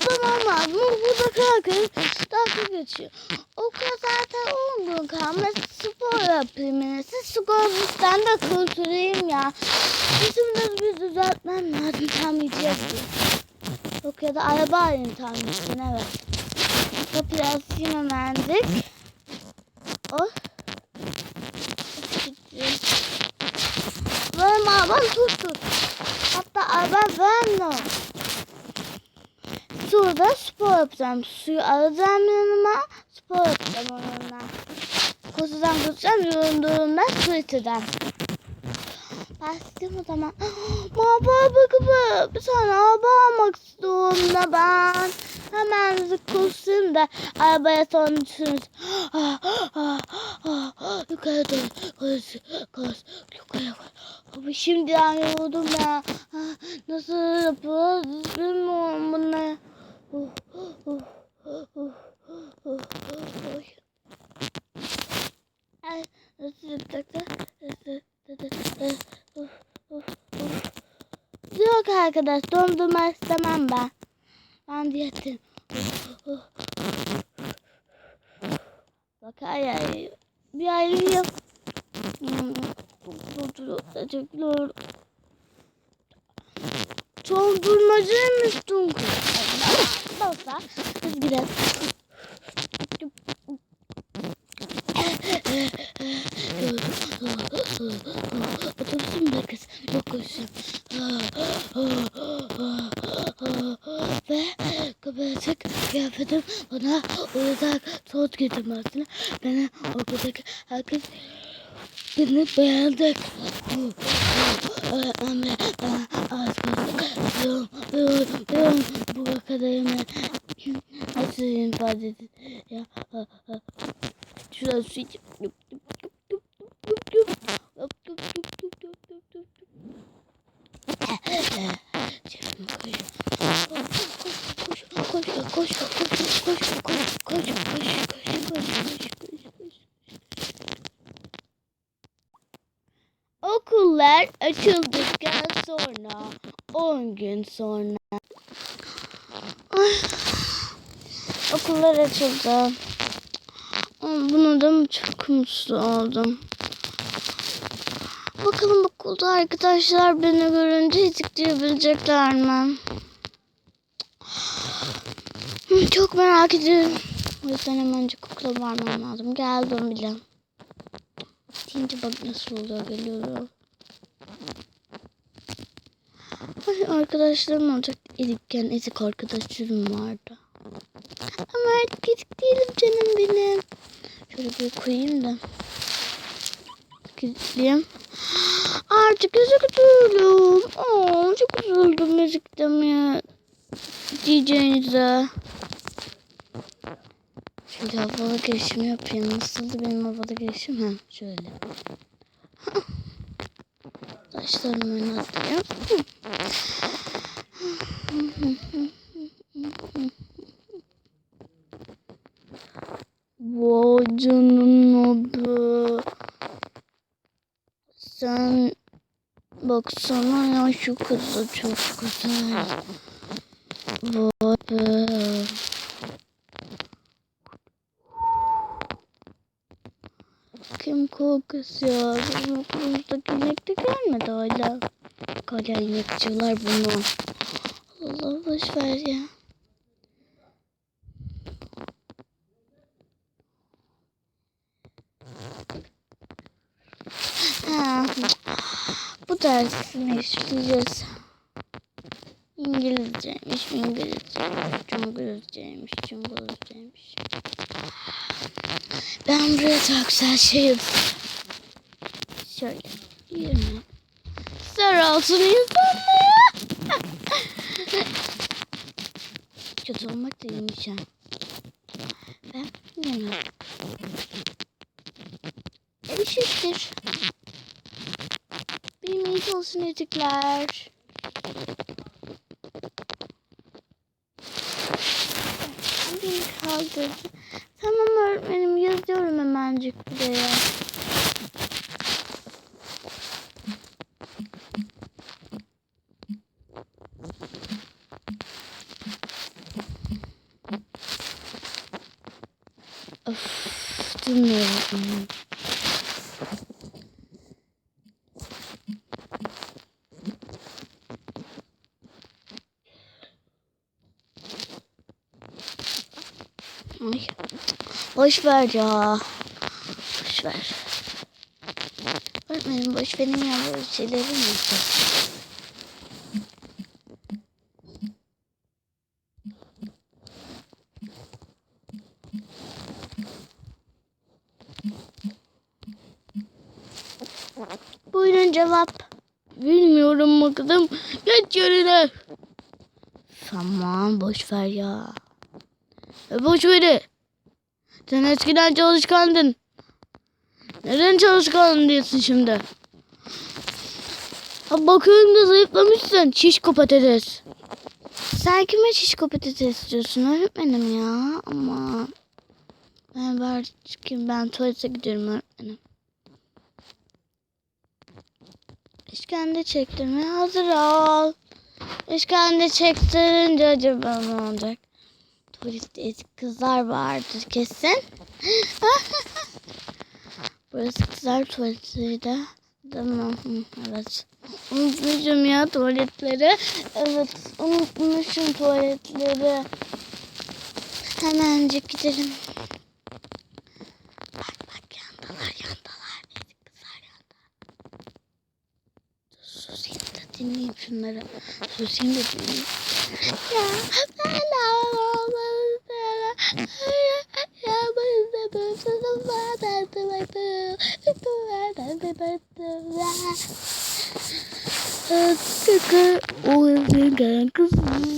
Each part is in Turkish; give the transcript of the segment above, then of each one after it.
zıplamam lazım. Burada kalkın. Dakika geçiyor. Okula zaten 10 gün kalmış. Spor yapayım yine. Siz skorumuzdan da kurtulayım ya. Bizim de bir düzeltmem lazım. Tam yiyeceğiz. Yok ya da araba alayım tam için evet. Kapıyı açayım hemencik. Oh. Benim arabam tut. Hatta araba vermiyor. Suda spor yapacağım. Suyu alacağım yanıma. Spor yapacağım onunla. Kozudan kurtacağım. Yorulduğumda su içeceğim. Bastım o zaman. Baba bakıp bir tane araba almak istiyorum da ben. Hemen koşayım da arabaya ah, ah. Yukarı doğru koş, koş, yukarı koş. Ama şimdiden yoruldum ya. Ah, Nasıl yapıyoruz kadar dondurma istemem ben. Ben diyetim. Bak ay bir ay yap. Dondurmacıklar. Hmm, Dondurmacıymış Dunku. Olsa biz gidelim. Otursun be kız. Yok olsun kapatacak kıyafetim bana uyacak soğut getirmesine. Beni okuldaki herkes beni beğendik. Ama az biliyorum bu kadarımı. Nasıl ifade edin? Ya, ha, ha. Şurada su içip. Yup, yup, yup, yup, yup, yup, yup, sonra okullar açıldı. Buna da çok mutlu oldum. Bakalım okulda arkadaşlar beni görünce diyebilecekler mi? Hı, Çok merak ediyorum. O yüzden hemencik okula varmam lazım. Geldim bile. Deyince bak nasıl oluyor geliyorum. Ay, arkadaşlarım olacak. Edikken ezik arkadaşlarım vardı. Ama artık ezik değilim canım benim. Şöyle bir koyayım da. Gideyim. Artık ezik değilim. Aa, çok üzüldüm ezik demeye diyeceğinize. Şöyle havalı girişim yapayım. Nasıldı benim havalı girişim? Ha, şöyle. Saçlarımı oynatayım. Vay canına be. Sen baksana ya şu kızı çok güzel. Vay be. Kim korkusu ya? gelmedi hala. Kolyen yapıcılar bunu. Allah boşver ya. Ha, bu dersini işleyeceğiz. İngilizceymiş, İngilizceymiş, Cumhuriyetçeymiş, Cumhuriyetçeymiş. Ben buraya taksel şey yapayım. Şöyle, 20, göster olsun insanlara. Kötü olmak da yemeyeceğim. Ben yemem. Erişiktir. Benim iyi olsun etikler. Beni kaldırdı. Tamam öğretmenim yazıyorum hemencik buraya. Ay. Boş ver ya. Boş ver. Öğretmenim boş verin ya böyle şeyleri mi? Buyurun cevap. Bilmiyorum kızım? Geç yerine. Tamam boş ver ya. E boş ver. Sen eskiden çalışkandın. Neden çalışkan diyorsun şimdi? Ha, bakıyorum da zayıflamışsın. Şişko patates. Sen kime şişko patates diyorsun öğretmenim ya? Ama ben var çıkayım ben tuvalete gidiyorum öğretmenim. İşkence çektirme hazır ol. İşkence çektirince acaba ne olacak? Eski kızlar vardır kesin. Burası kızlar tuvaletiydi. Tamam. Evet. Unutmuşum ya tuvaletleri. Evet. Unutmuşum tuvaletleri. Hemencik gidelim. Bak bak yandalar yandalar. Eski kızlar yanda. Susayım da dinleyeyim şunları. Susayım da dinleyeyim. Ya ben kız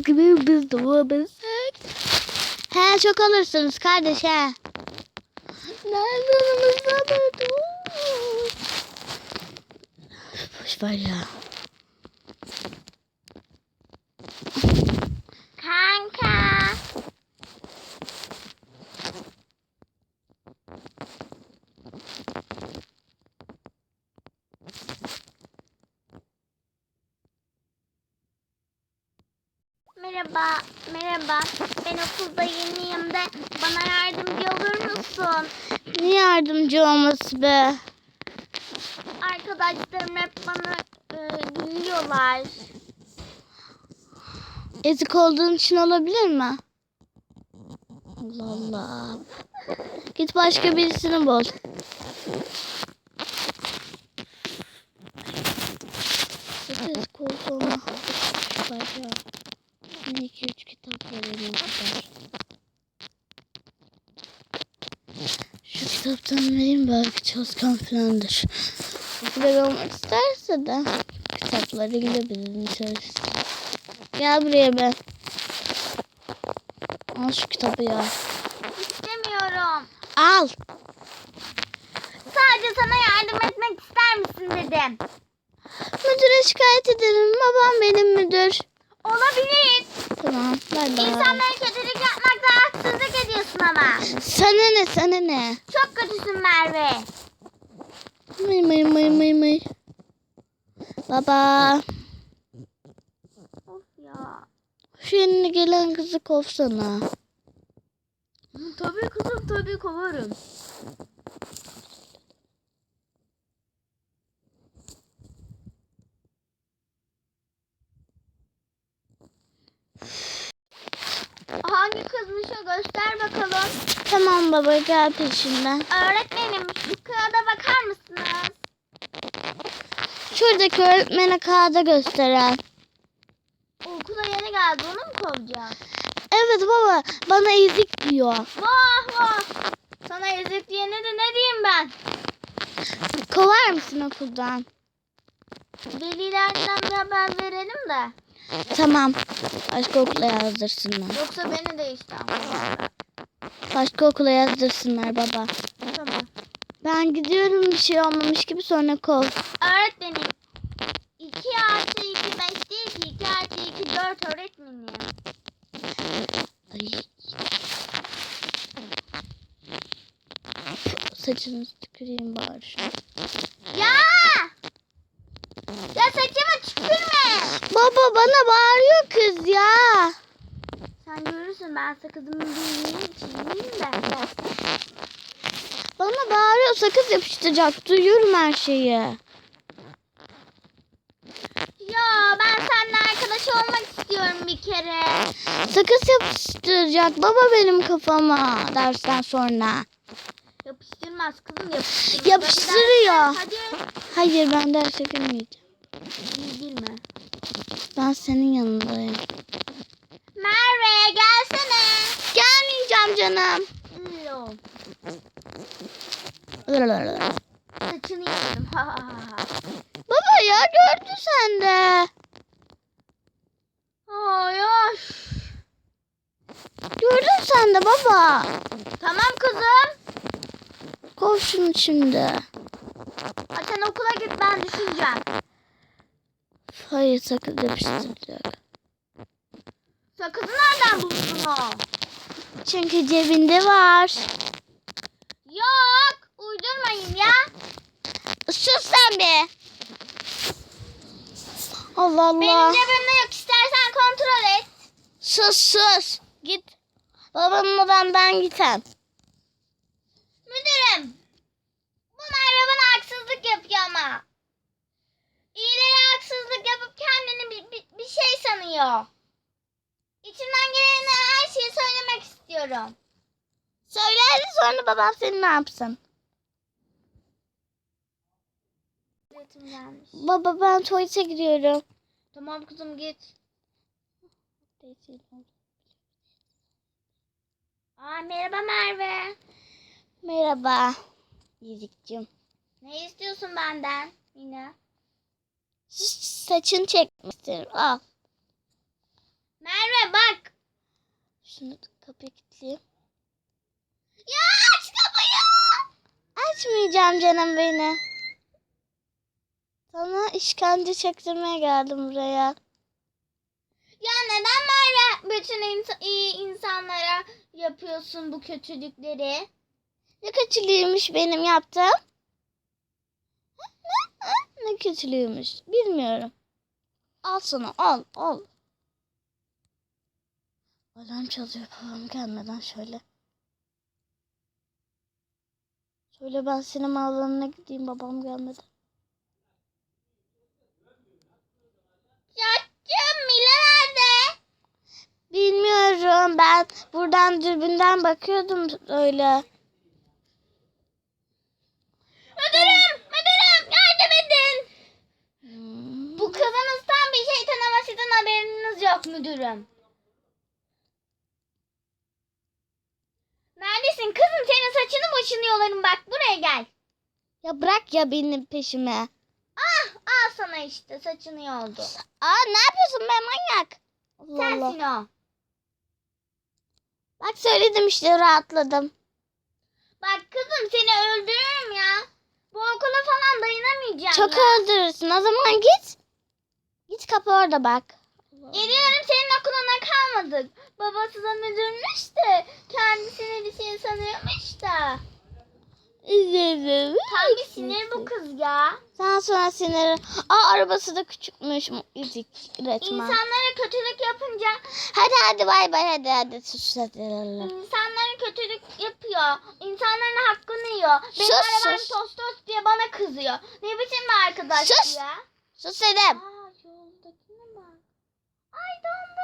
gibi biz doğabilsek. He çok alırsınız kardeş he. Nereden alırsanız Boş ver ya. Kanka. Merhaba, merhaba. Ben okulda yeniyim de bana yardımcı olur musun? Ne yardımcı olması be? Arkadaşlarım hep bana e, gülüyorlar. Ezik olduğun için olabilir mi? Allah Allah. Git başka birisini bul. Çok ezik oldu ama. Bayağı. Ne iki üç kitap var elim kadar. Şu kitaptan vereyim belki çalışkan falandır. Popüler olmak isterse de kitaplarıyla birini çalışsın. Gel buraya be. Al şu kitabı ya. İstemiyorum. Al. Sadece sana yardım etmek ister misin dedim. Müdüre şikayet ederim. Babam benim müdür. Olabilir. Tamam. Bay bay. İnsanlara kötülük yapmakta haksızlık ediyorsun ama. Sana ne sana ne? Çok kötüsün Merve. May may may may may. Baba. Of ya. Şu yeni gelen kızı kovsana. Tabii kızım tabii kovarım. Hangi kızmış o göster bakalım. Tamam baba gel peşimden. Öğretmenim şu kağıda bakar mısınız? Şuradaki öğretmene kağıda gösteren. Okula yeni geldi onu mu kovacağız? Evet baba bana ezik diyor. Vah vah. Sana ezik diyene de ne diyeyim ben? Kovar mısın okuldan? Velilerden bir haber verelim de. Tamam. Başka okula yazdırsınlar. Yoksa beni de kovarlar. Başka okula yazdırsınlar baba. Tamam. Ben gidiyorum bir şey olmamış gibi sonra kov. Öğretmenim. 2 artı 2 5 değil ki 2 artı 2 4 öğretmenim. Ay. Saçını tüküreyim bari. Ya! Saçıma tükürme. Baba bana bağırıyor kız ya. Sen görürsün ben sakızımı bir yiyeyim çiğneyim de. Bana bağırıyor sakız yapıştıracak. Duyuyorum her şeyi. Ya ben seninle arkadaş olmak istiyorum bir kere. Sakız yapıştıracak baba benim kafama dersten sonra. Yapıştırmaz kızım yapıştırmaz. Yapıştırıyor. Hadi. Hayır ben derse girmeyeceğim. İyi bilme. Ben senin yanındayım. Merve gelsene. Gelmeyeceğim canım. Yo. Saçını yedim. Baba ya gördün sen de. Ay ay. Gördün sen de baba. Tamam kızım. Kov şunu şimdi. Ha, Sen okula git ben düşüneceğim. Hayır sakız yapıştıracak. Sakızı nereden buldun o? Çünkü cebinde var. Yok. Uydurmayın ya. Sus sen be. Allah Allah. Benim cebimde yok. İstersen kontrol et. Sus sus. Git. Babamın odandan giten. Müdürüm. Bu Merve bana haksızlık yapıyor ama. İyilere haksızlık yapıp kendini bir, bir, bir şey sanıyor. İçimden gelen her şeyi söylemek istiyorum. Söyle hadi sonra babam seni ne yapsın? Baba ben tuvalete gidiyorum. Tamam kızım git. Aa, merhaba Merve. Merhaba. Yizikcim. Ne istiyorsun benden yine? Saçını çekmişsin. Al. Merve bak. Şunu da kapıya kilitleyeyim. Ya aç kapıyı. Açmayacağım canım beni. Sana işkence çektirmeye geldim buraya. Ya neden Merve bütün ins- iyi insanlara yapıyorsun bu kötülükleri? Ne kötülüğümüş benim yaptığım? Ne kötülüğümüş bilmiyorum. Al sana al al. Alarm çalıyor babam gelmeden şöyle. Şöyle ben sinema alanına gideyim babam gelmeden. Çocuğum Mila nerede? Bilmiyorum ben buradan dürbünden bakıyordum öyle. Müdürüm, müdürüm yardım edin. Hmm. Bu kızınız tam bir şeytan ama sizin haberiniz yok müdürüm. Neredesin kızım senin saçını başını yolarım bak buraya gel. Ya bırak ya benim peşime. Ah al sana işte saçını yoldu. Aa ne yapıyorsun be manyak? Allah Allah. Sensin o. Bak söyledim işte rahatladım. Bak kızım seni öldürürüm ya. Bu okula falan dayanamayacağım Çok ya. öldürürsün. O zaman git. Git kapı orada bak. Geliyorum senin okuluna kalmadık. Babası da müdürmüş de kendisini bir şey sanıyormuş da. Tam bir sinir bu kız ya. Sen sonra sinir. Aa arabası da küçükmüş. İzik üretmen. İnsanlara kötülük yapınca Hadi hadi bay bay hadi hadi sus hadi. insanlara kötülük yapıyor. İnsanların hakkını yiyor. Benim Sus, arabam sus. tost tost diye bana kızıyor. Ne biçim bir arkadaş Sus. ya? Sus dedim. Aa, don't